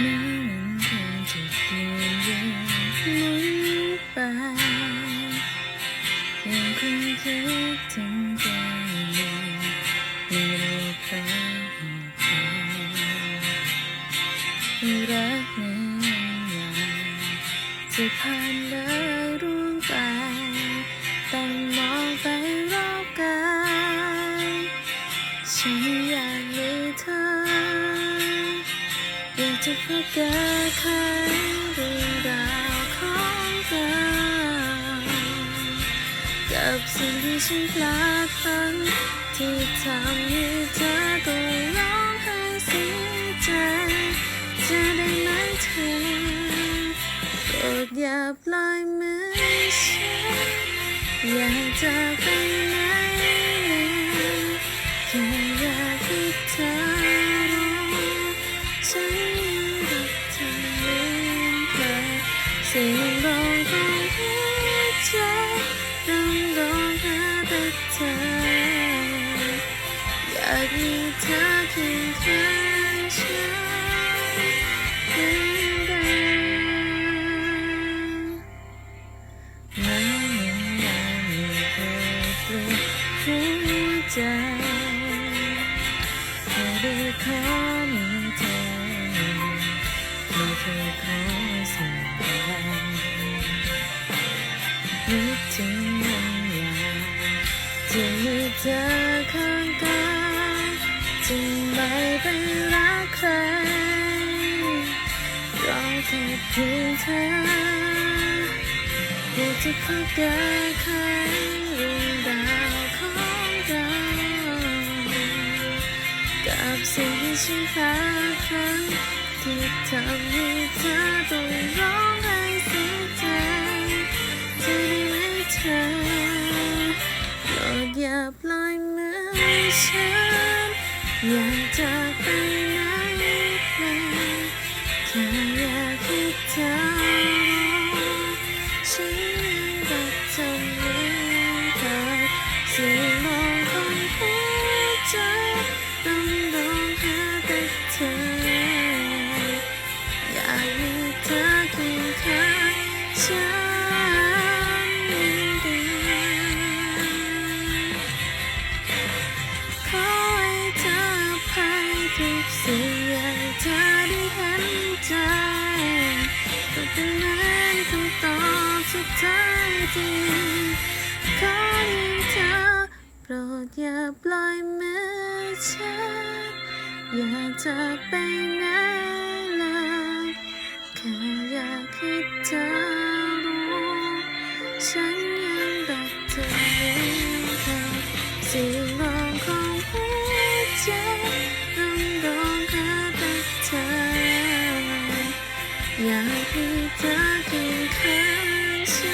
แม้มันคงจะเปลี่ยนแปลงหมุนไปยังคงคิดถึงเธออยู่ไม่รู้เพราะเหตุใดรักนี้ยังจะผ่านเลย จะพูดกับใครเรื่องราวของเรากับสิ่งที่ฉันพลาดพลั้งที่ทำให้เธอต้องร้องไห้เสียใจจะได้ไหมเธอโปรดอย่าปล่อยมือฉันอยากจะไปไหนแค่อยากให้เธอ เสียงร้องของหัวใจต้องร้องหาแต่เธออยากมีเเธอข้างกายจึงไม่ไปรักใครรอแค่เพียงเธออยากจะพูดกับใครเรื่องราวของเรากับสิ่งที่ฉันพลาดพลั้งที่ทำให้เธอต้องร้องไห้เสียใจจะได้ไหมเธอ ปล่อยมือฉันอยากจะไปไหนไปแค่อยากให้เธอรู้ฉันรักเธอเหมือนเคย อยากให้เธอได้เห็นใจก็เป็นเหมือนคำตอบสุดท้ายที่ขอเพีเธอโปรดอย่าปล่อยมือฉันอยากจะไปไหนเลยแค่อยากให้เธอรู้ฉันยังรักเธอเองค่ะสีลมของหัวใจ see you.